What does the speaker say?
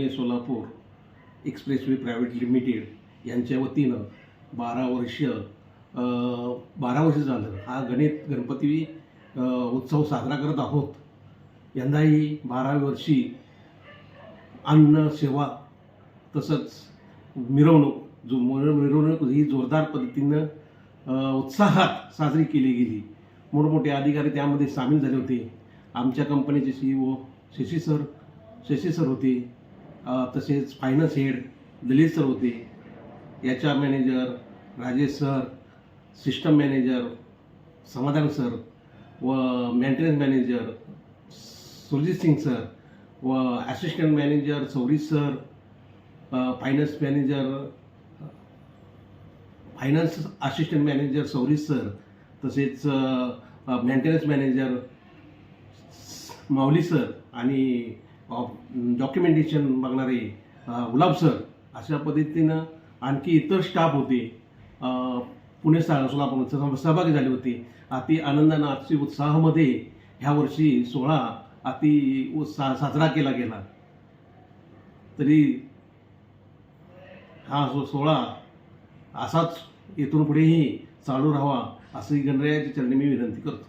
Pune Solapur expressway private limited यांच्या वतीनं बारा वर्ष बारा वर्ष झालं हा गणित गणपती उत्सव साजरा करत आहोत. यंदाही बाराव्या वर्षी अन्न सेवा तसंच मिरवणूक जो मिरवणूक ही जोरदार पद्धतीनं उत्साहात साजरी केली गेली. मोठमोठे अधिकारी त्यामध्ये सामील झाले होते. आमच्या कंपनीचे C O Shashi sir Shashi sir होते. तसेच फायनान्स हेड ललित सर होते. H R manager Rajesh sir system manager Samadhan sir व maintenance manager Surjit Singh sir व assistant manager Sauri sir finance manager finance assistant manager Sauri sir तसेच maintenance manager Mauli sir आणि documentation बघणारे Gulab sir अशा पद्धतीनं आणखी इतर स्टाफ होते. पुणे सा सोलापूर सहभागी झाले होते. अति आनंदानं अति उत्साहामध्ये ह्या वर्षी सोहळा अति उत्साह साजरा केला गेला. तरी हा सो सोहळा असाच इथून पुढेही चालू राहावा असंही गणरायाच्या चरणी मी विनंती करतो.